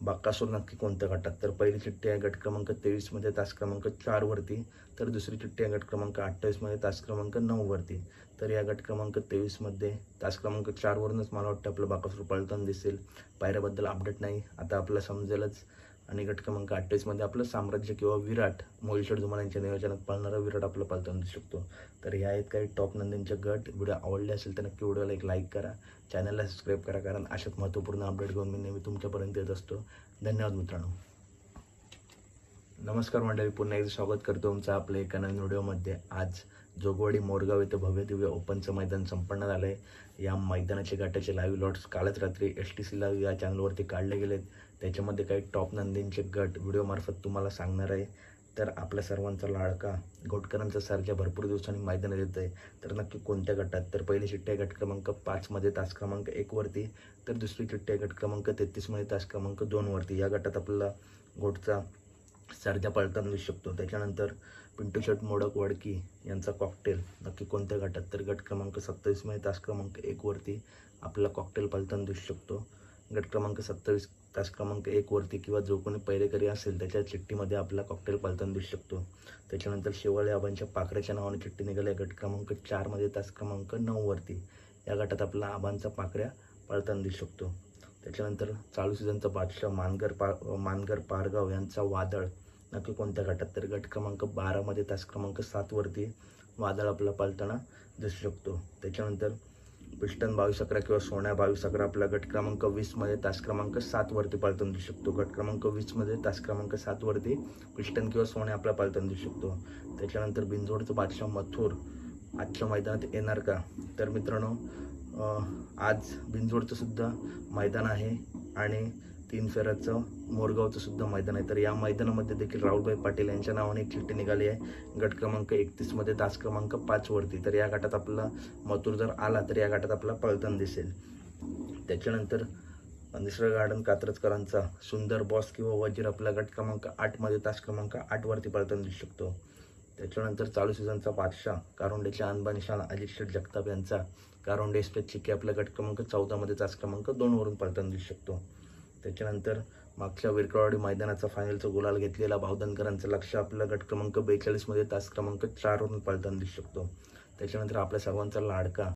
बाकासूर नक्की कोणत्या घटक तर पहिली चिठ्ठी आहे गट क्रमांक तेवीसमध्ये तास क्रमांक चारवरती. तर दुसरी चिठ्ठी आहे गट क्रमांक अठ्ठावीसमध्ये तास क्रमांक नऊवरती. तर या गट क्रमांक तेवीसमध्ये तास क्रमांक चारवरूनच मला वाटतं आपलं बाकासूर पळताना दिसेल. पायऱ्याबद्दल अपडेट नाही. आता आपलं समजेलच. आणि गट क्रमांक अठ्ठावीसमध्ये आपलं साम्राज्य किंवा विराट मोहिशेड धुमाल यांच्या नियोजनात पाळणारा विराट आपलं पळताना दिसू शकतो. तर ह्या आहेत काही टॉप नंदींचे गट. व्हिडिओ आवडले असेल तर नक्की व्हिडिओला एक लाईक करा. चॅनलला सबस्क्राईब करा कारण अशाच महत्त्वपूर्ण अपडेट घेऊन मी नेहमी तुमच्यापर्यंत येत असतो. धन्यवाद मित्रांनो. नमस्कार मंडळी. पुन्हा एकदा स्वागत करतो तुमचं आपल्या एका नवीन व्हिडिओमध्ये आज जोगवाडी मोरगाव येथे भव्य दिव्य ओपनचं मैदान संपन्न झालं आहे या मैदानाचे गाठाचे लाईव्ह लॉट्स कालच रात्री एस टी सी लाईव्ह या चॅनलवरती काढले गेलेत. त्याच्यामध्ये काही टॉप नंदींचे गट व्हिडिओमार्फत तुम्हाला सांगणार आहे. तर आपल्या सर्वांचा लाडका घोटकरांचा सारख्या भरपूर दिवसांनी मैदानात येत आहे. तर नक्की कोणत्या गटात? तर पहिली चिठ्ठी आहे गट क्रमांक पाचमध्ये तास क्रमांक एकवरती तर दुसरी चिठ्ठी आहे गट क्रमांक तेहतीसमध्ये तास क्रमांक दोनवरती या गटात आपल्याला घोटचा सरजा पळताना दिसू शकतो. त्याच्यानंतर पिंटू शर्ट मोडक वडकी यांचा कॉकटेल नक्की कोणत्या गटात? तर गट क्रमांक सत्तावीसमध्ये तास क्रमांक एकवरती आपला कॉकटेल पळताना दिसू शकतो. गट क्रमांक सत्तावीस तास क्रमांक एकवरती किंवा जो कोणी पहिरेकरी असेल त्याच्या चिठ्ठीमध्ये आपला कॉकटेल पळताना दिसू शकतो. त्याच्यानंतर शेवाळे आबांच्या पाखऱ्याच्या नावाने चिठ्ठी निघाली आहे. गट क्रमांक चारमध्ये तास क्रमांक नऊवरती या गटात आपला आबांचा पाखऱ्या पळताना दिसू शकतो. त्याच्यानंतर चालू सीझनचा बादशाह मानगर पा मानगर पारगाव यांचा वादळ. नक्की कोणत्या गटात? तर गट क्रमांक बारामध्ये तास क्रमांक सातवरती वादळ आपला पालताना दिसू शकतो. त्याच्यानंतर पिस्टन बावीस अकरा किंवा सोन्या बावीस अकरा आपला गट क्रमांक वीसमध्ये तास क्रमांक सातवरती पालताना दिसू शकतो. गट क्रमांक वीसमध्ये तास क्रमांक सातवरती पिस्टन किंवा सोन्या आपला पालताना दिसू शकतो. त्याच्यानंतर बिंजोडचं बादशाह मथुर आजच्या मैदानात येणार का? तर मित्रांनो आज बिंजोडचं सुद्धा मैदान आहे आणि तीन फेऱ्याचं मोरगावचं सुद्धा मैदान आहे. तर या मैदानामध्ये देखील राहुलभाई पाटील यांच्या नावाने एक चिठ्ठी निघाली आहे. गट क्रमांक एकतीसमध्ये तास क्रमांक पाचवरती तर या गटात आपला मथुर जर आला तर या गटात आपला पळताना दिसेल. त्याच्यानंतर निसर्ग गार्डन कात्रजकरांचा सुंदर बॉस किंवा वजीर आपला गट क्रमांक आठमध्ये तास क्रमांक आठवरती पळताना दिसू शकतो. त्याच्यानंतर चालू सीझनचा बादशाह कारोंडेच्या अनबा निशाण अजित शेठ जगताप यांचा. कारोंडे एक्सप्रेस चिके आपला गट क्रमांक चौदामध्ये तास क्रमांक दोनवरून पळताना दिसू शकतो. त्याच्यानंतर मागच्या विरकरवाडी मैदानाचा फायनलचा गुलाल घेतलेला भावधनकरांचं लक्ष आपला गट क्रमांक बेचाळीसमध्ये तास क्रमांक चारवरून पळताना दिसू शकतो. त्याच्यानंतर आपल्या सर्वांचा लाडका